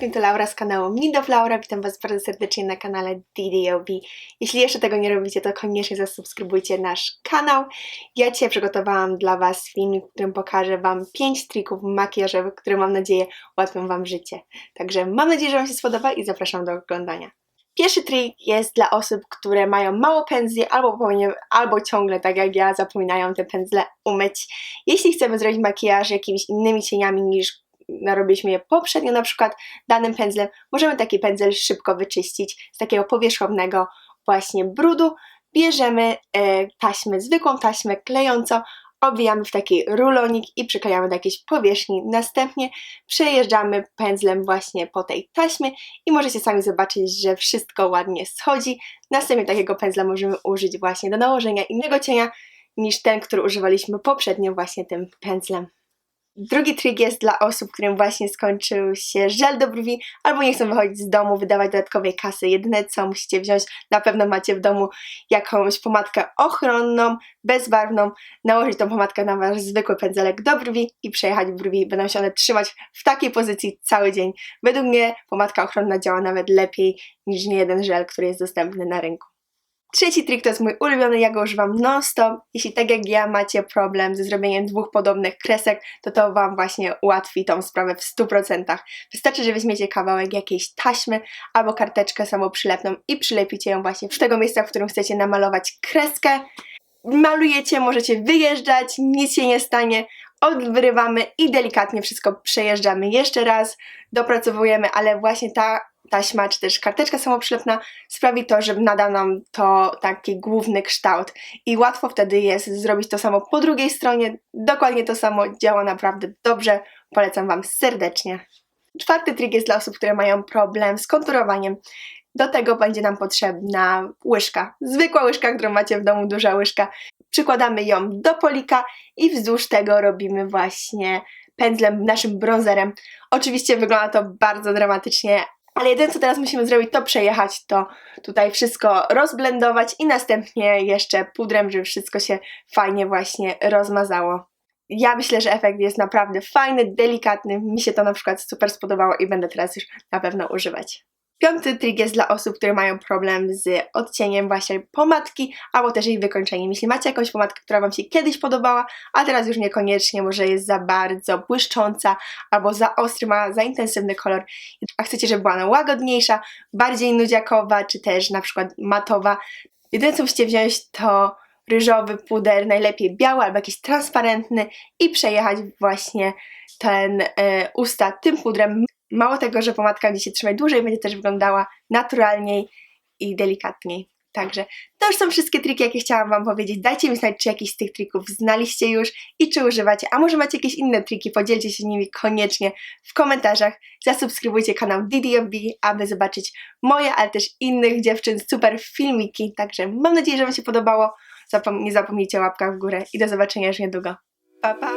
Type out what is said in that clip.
wszystkim, to Laura z kanału Nido Laura. Witam Was bardzo serdecznie na kanale DDOB. Jeśli jeszcze tego nie robicie, to koniecznie zasubskrybujcie nasz kanał. Ja dzisiaj przygotowałam dla Was film, w którym pokażę Wam 5 trików makijażowych, które mam nadzieję ułatwią Wam życie. Także mam nadzieję, że Wam się spodoba i zapraszam do oglądania. Pierwszy trik jest dla osób, które mają mało pędzli albo, albo ciągle, tak jak ja, zapominają te pędzle umyć. Jeśli chcemy zrobić makijaż jakimiś innymi cieniami niż narobiliśmy je poprzednio, na przykład danym pędzlem, możemy taki pędzel szybko wyczyścić z takiego powierzchownego właśnie brudu. Bierzemy e, taśmę, zwykłą taśmę klejącą, obwijamy w taki rulonik i przyklejamy do jakiejś powierzchni. Następnie przejeżdżamy pędzlem właśnie po tej taśmie i możecie sami zobaczyć, że wszystko ładnie schodzi. Następnie takiego pędzla możemy użyć właśnie do nałożenia innego cienia niż ten, który używaliśmy poprzednio właśnie tym pędzlem. Drugi trik jest dla osób, którym właśnie skończył się żel do brwi albo nie chcą wychodzić z domu, wydawać dodatkowej kasy. Jedyne co musicie wziąć, na pewno macie w domu jakąś pomadkę ochronną, bezbarwną, nałożyć tą pomadkę na wasz zwykły pędzelek do brwi i przejechać brwi. Będą się one trzymać w takiej pozycji cały dzień. Według mnie pomadka ochronna działa nawet lepiej niż nie jeden żel, który jest dostępny na rynku. Trzeci trik to jest mój ulubiony, ja go używam non-stop. Jeśli tak jak ja macie problem ze zrobieniem dwóch podobnych kresek, to to Wam właśnie ułatwi tą sprawę w 100%. Wystarczy, że weźmiecie kawałek jakiejś taśmy albo karteczkę samoprzylepną i przylepicie ją właśnie w tego miejsca, w którym chcecie namalować kreskę. Malujecie, możecie wyjeżdżać, nic się nie stanie, odwrywamy i delikatnie wszystko przejeżdżamy jeszcze raz, dopracowujemy, ale właśnie ta taśma czy też karteczka samoprzylepna sprawi to, że nada nam to taki główny kształt i łatwo wtedy jest zrobić to samo po drugiej stronie, dokładnie to samo, działa naprawdę dobrze, polecam Wam serdecznie. Czwarty trik jest dla osób, które mają problem z konturowaniem. Do tego będzie nam potrzebna łyżka, zwykła łyżka, którą macie w domu, duża łyżka. Przykładamy ją do polika i wzdłuż tego robimy właśnie pędzlem, naszym bronzerem. Oczywiście wygląda to bardzo dramatycznie, ale jedyne co teraz musimy zrobić to przejechać to tutaj wszystko rozblendować i następnie jeszcze pudrem, żeby wszystko się fajnie właśnie rozmazało. Ja myślę, że efekt jest naprawdę fajny, delikatny, mi się to na przykład super spodobało i będę teraz już na pewno używać. Piąty trik jest dla osób, które mają problem z odcieniem właśnie pomadki, albo też jej wykończeniem. Jeśli macie jakąś pomadkę, która Wam się kiedyś podobała, a teraz już niekoniecznie, może jest za bardzo błyszcząca, albo za ostry, ma za intensywny kolor, a chcecie, żeby była ona łagodniejsza, bardziej nudziakowa, czy też na przykład matowa, jedyne co musicie wziąć to ryżowy puder, najlepiej biały albo jakiś transparentny i przejechać właśnie ten e, usta tym pudrem. Mało tego, że pomadka będzie się trzymać dłużej, będzie też wyglądała naturalniej i delikatniej. Także to już są wszystkie triki, jakie chciałam Wam powiedzieć. Dajcie mi znać, czy jakiś z tych trików znaliście już i czy używacie, a może macie jakieś inne triki, podzielcie się nimi koniecznie w komentarzach. Zasubskrybujcie kanał DDOB, aby zobaczyć moje, ale też innych dziewczyn super filmiki. Także mam nadzieję, że Wam się podobało. Zapom nie zapomnijcie o łapkach w górę i do zobaczenia już niedługo. Pa, pa!